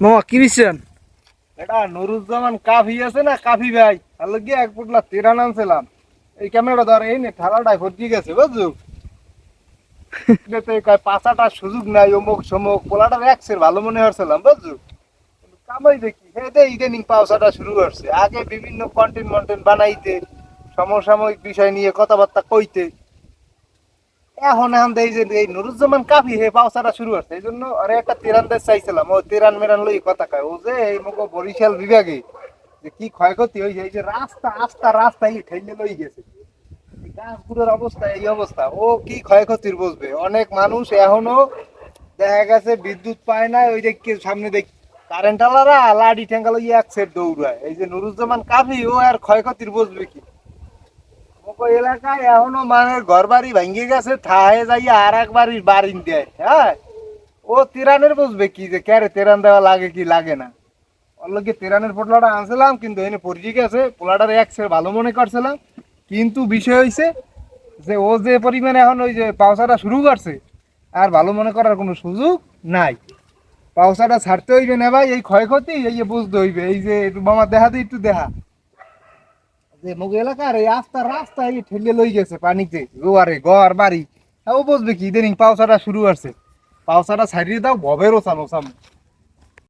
মামা কি দিচ্ছেন এটা নুরুজ্জামান কাফি আছে না কাফি ভাই? এক পুটলা তেরান আনছিলাম। এই ক্যামেরাটা ধর এই নে ঠালাটাই ভর্তি গেছে বুঝছ? পাঁচাটা সুযোগ নাই অমুক সমুক পোলাটা একসের ভালো মনে হচ্ছিলাম বুঝছ? কামাই দেখি ইদানিং পাওসাটা শুরু করছে আগে বিভিন্ন কন্টেন্ট মন্টেন্ট বানাইতে সমসাময়িক বিষয় নিয়ে কথাবার্তা কইতে এখন এখন এই যে এই নুরুজ্জামান কাফি হে পাওসাটা শুরু করছে এই জন্য আরে একটা তেরান দেশ চাইছিলাম, ও তেরান মেরান লই কথা কয়, ও যে এই মগো বরিশাল বিভাগে যে কি ক্ষয়ক্ষতি হয়েছে, এই যে রাস্তা, আস্তা রাস্তা এই ঠেলে লই গেছে। গাছগুলোর অবস্থা, এই অবস্থা, ও কি ক্ষয়ক্ষতির বুঝবে? অনেক মানুষ এখনও দেখা গেছে বিদ্যুৎ পায় না, ওই যে সামনে দেখ কারেন্ট আলারা লাডি ঠেঙ্গালো ইয়ে এক সেট দৌড়ায়। এই যে নুরুজ্জামান কাফি, ও আর ক্ষয়ক্ষতির বসবে কি? এলাকায় এখনও মানে ঘর বাড়ি ভেঙে গেছে থাহে যাইয়া আর এক বাড়ির বাড়ি দেয় হ্যাঁ? ও তিরানের বুঝবে কি যে ক্যারে তেরান দেওয়া লাগে কি লাগে না। ওর লোকে তেরানের পোটলাটা আনছিলাম, কিন্তু এনে পরিচয় গেছে, পোলাটার এক ভালো মনে করছিলাম। কিন্তু বিষয় হয়েছে যে ও যে পরিমাণে এখন ওই যে পাওসাটা শুরু করছে, আর ভালো মনে করার কোনো সুযোগ নাই। পাওসাটা ছাড়তে হইবে না ভাই, এই ক্ষয়ক্ষতি, এই যে বুঝতে হইবে, এই যে একটু মামা দেখা দিই একটু দেখা যে মগ এলাকার এই রাস্তা রাস্তা এই ঠেলে লই গেছে পানিতে, রোয়ারে, ঘর, বাড়ি। ও বুঝবে কি, ইদানিং পাওসাটা শুরু হচ্ছে পাওসাটা ছাড়িয়ে দাও ভবের ওসাম ওসাম